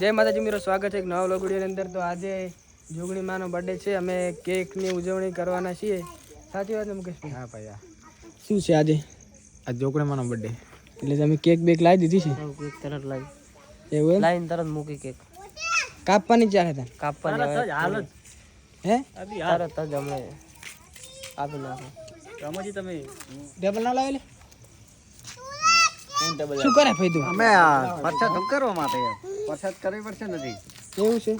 જય માતાજી મિત્રો સ્વાગત છે એક નવા લોગડીઓની અંદર. તો આજે જોગણી માનો બર્થડે છે. અમે કેકની ઉજવણી કરવાના છીએ. સાચી વાત મુકેશભાઈ? હા ભાઈ આ શું છે આજે? આ જોકડેમાંનો બર્થડે એટલે તમે કેક બેક લાવી દીધી છે? કેક તરત લાવી. એવું લાઈન તરત મૂકી કેક કાપવાની ચાલે તને કાપવાની હાલ હે? તરત જ અમે આપી નાખો. રમોજી તમે ડબલ ના લાવેલી? શું કરે ભાઈ તું અમે પરસાદ કરવા માટે. પરસાદ કરવી પડશે નથી. એવું છે?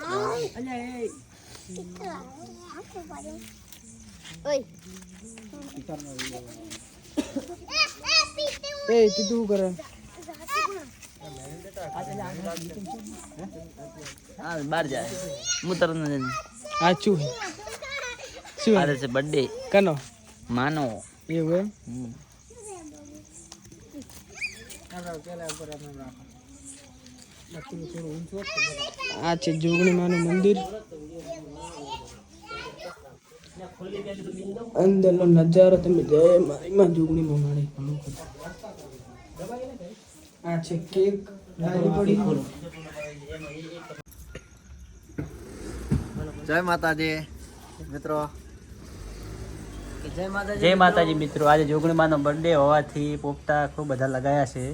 એ તું તું કરે? હા બહાર જાય હું તરત જઈને આ શું છે? છે બર્થડે કનો? માનો. એવું એમ? હમ. આ છે જોગણી માનું મંદિર. અંદરનો નજારો તમે જય મારી માં જોગણી માં મારી આ છે કેક. જય માતાજી મિત્રો. જય માતાજી મિત્રો. આજે જોગણીમાનો બર્થડે હોવાથી પોપટા ખૂબ બધા લગાયા છે.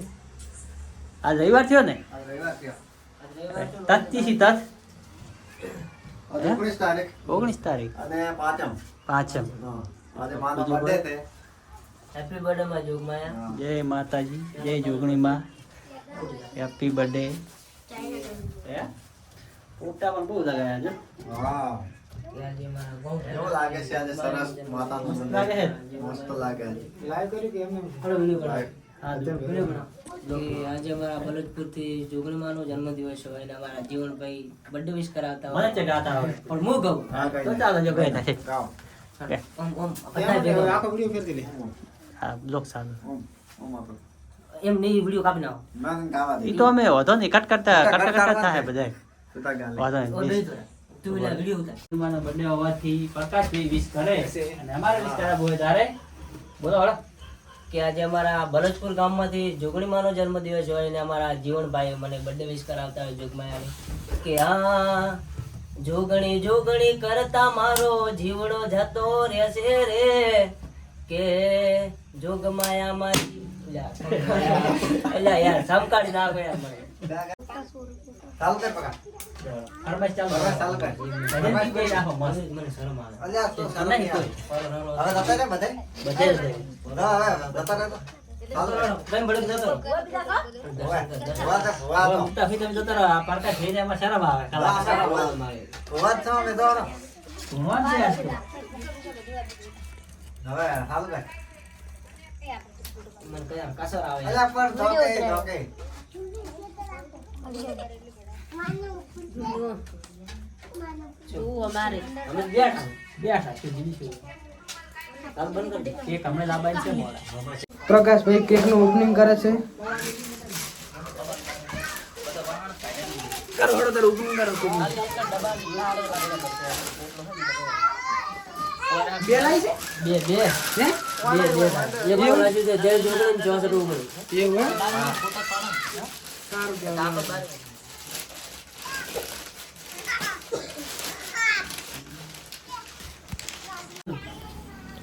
આજ રવિવાર થયો ને? તતથી તત ઓગણીસ તારીખ. અને પાંચમ. પાંચમ. હા. આજે માનો બર્થડે છે. હેપી બર્થડે માં જોગમાયા જય માતાજી જય જોગણીમાં હેપી બર્થડે ફોટા પણ બહુ લગાયા છે. કેવું લાગે છે આજે સરસ માતાનું લાગે છે. મંદિર મસ્ત લાગે છે. લાઈવ કર્યું કે એમ Live. આજે અમારા બલોચપુરથી જોગણીમાનો જન્મદિવસ હોય અને અમારા જીવનભાઈ બર્થડે વિશ કરાવતા હોય. મને ગાતા હોય. પણ હું કહું? તો ચાલો જો કઈ થાય ગાઓ. ઓમ ઓમ આખો વીડિયો ફેરતી લે હા બ્લોક ચાલો. ઓમ, ઓમ. એમ નહીં વિડિયો કાપી નાખો. ના, ગાવા દે. ઈ તો અમે વધો ને કટ કરતા કટ કરતા થાય બધાય. બધાય તા ગાલે. વાંધો તું વિડિયો ઉતાર. બર્થડે હોવાથી પ્રકાશભાઈ વિશ કરે. અને અમારે વિશ કરાવવું હોય તારે. બોલો હળો કે આજે અમારા ભરતપુર ગામમાંથી જોગણીમાનો જન્મદિવસ હોય અને અમારા જીવનભાઈ મને બર્થડે વિશ કરાવતા હોય જોગમાયાની, કે હા, જોગણી જોગણી કરતા મારો જીવડો જતો રહેશે રે, કે જોગમાયા મારી અલ્યા યાર સમકાડી નાખો યાર મને ચાલુ કર પકા. હવે તો. મુક્તા મને કયા કસર આવે અલ્યા, પણ ધોકે, ધોકે. અમે બેઠા બેઠા શું બીજું શું? બંધ કરી દે. કેક હમણાં લાવવાની છે મોડા. પ્રકાશભાઈ કેકનું ઓપનિંગ કરે છે બે લાવી છે બે બે હે બે બે થાય. એક ઓલા છે તે જય જોગણી ને ચોસઠ ઓગણી. એવું એમ સારું કહેવાય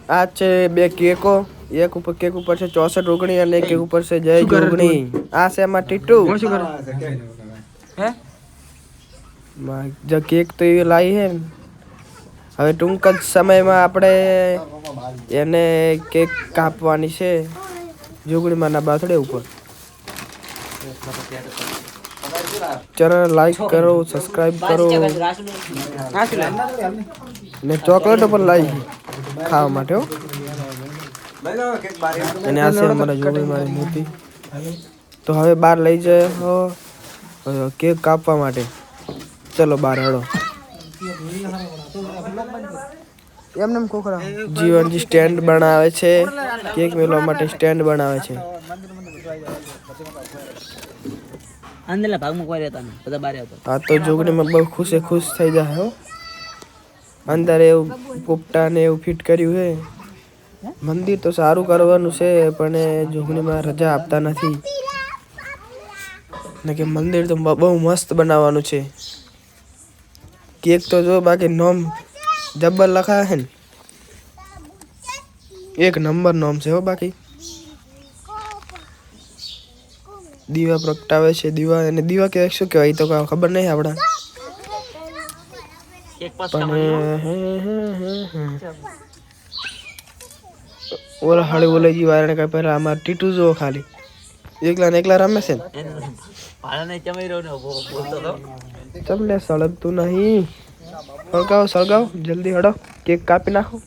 આ છે બે કેકો એક ઉપર કેક ઉપર છે ચોસઠ ઓગણી અને એક ઉપર છે જય જોગણી આ છે એમાં ટીટુ હે માં જો કેક તો એવી લાવી હે ને. હવે ટૂંક જ સમયમાં આપણે એને કેક કાપવાની છે જોગણીમાંના બાથડે ઉપર. ચેનલ લાઈક કરો સબસ્ક્રાઇબ કરો. ને ચોકલેટો પણ લાવી ખાવા માટે. અને આ છે અમારા જોગણી મારી મૂર્તિ. તો હવે બહાર લઈ જાય કેક કાપવા માટે. ચલો બહાર હેડો એમને ખોખરા જીવનજી સ્ટેન્ડ બનાવે છે. કેક મેળવવા માટે સ્ટેન્ડ બનાવે છે. અંદરના ભાગમાં કોઈ રહેતા નહીં બધા બહાર આવતા. આ તો જોગણીમાં બહુ ખુશે ખુશ થઈ જાય હો. અંદર એવું પોપટા ને એવું ફિટ કર્યું છે. મંદિર તો સારું કરવાનું છે પણ એ જોગણીમાં રજા આપતા નથી. ને કે મંદિર તો બહુ મસ્ત બનાવવાનું છે. કેક તો જો બાકી નોમ જબ્બર લખાયા છે ને? એક નંબર નોમ છે હો બાકી. દીવા પ્રગટાવે છે દીવા અને દીવા કે શું કહેવાય તો કાંઈ ખબર નહીં આપણા. પણ. ઓલા હળી ઓલેજી વાળાને કઈ પહેલા અમારે ટીટુ જો ખાલી. એકલા ને એકલા રમે છે ને? પાળાને ચમાઈ રહ્યો ને બોલતો હતો ચમલે સળગતું નહીં. સળગાવો સળગાવો. જલ્દી હડો. કેક કાપી નાખો.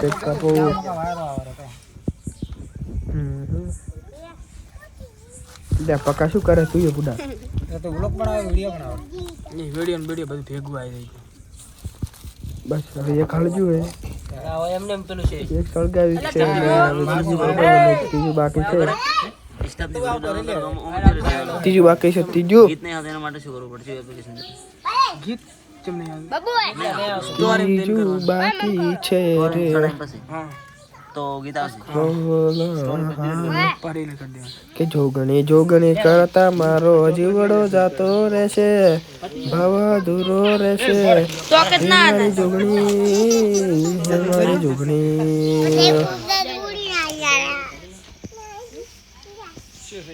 કેક કાપો પકા શું કરે? તું એ બુડા બસ હવે એક હળજુ હે. એમને એમ પેલું છે. એક સળગાવી છે બીજું સળગાવવાનું છે. ત્રીજું બાકી છે ત્રીજું બાકી છે ત્રીજું ત્રીજું બાકી છે રે તો ગીતા બોલા કે જોગણી જોગણી કરતા મારો જીવડો જાતો રહેશે ભાવ દૂરો રહેશે હે મારી જોગણી હે મારી જોગણી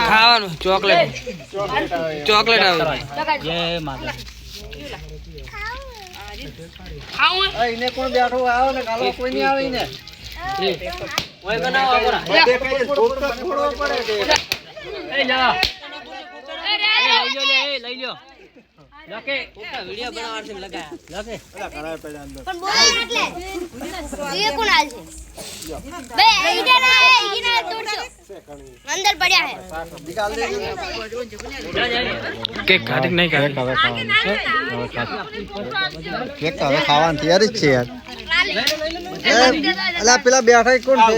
ખાવાનું. ચોકલેટ ચોકલેટ આવે કોણ બેઠો આવે ને કાલો કોઈ નહીં આવે ને ઓય બનાવો પડે એ જા એ લઈ લ્યો લે એ લઈ લ્યો લકે વિડિયો બનાવવા છે લગાયા લકે અંદર પડ્યા હે નિકાલ દે જા જા કેક કાઢી નહીં કાઢી કેક તો હવે ખાવાની તૈયારી જ છે યાર અલા પેલા બેઠા એ કોણ છે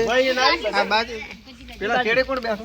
આ બાજુ પેલા છેડે કોણ બેઠો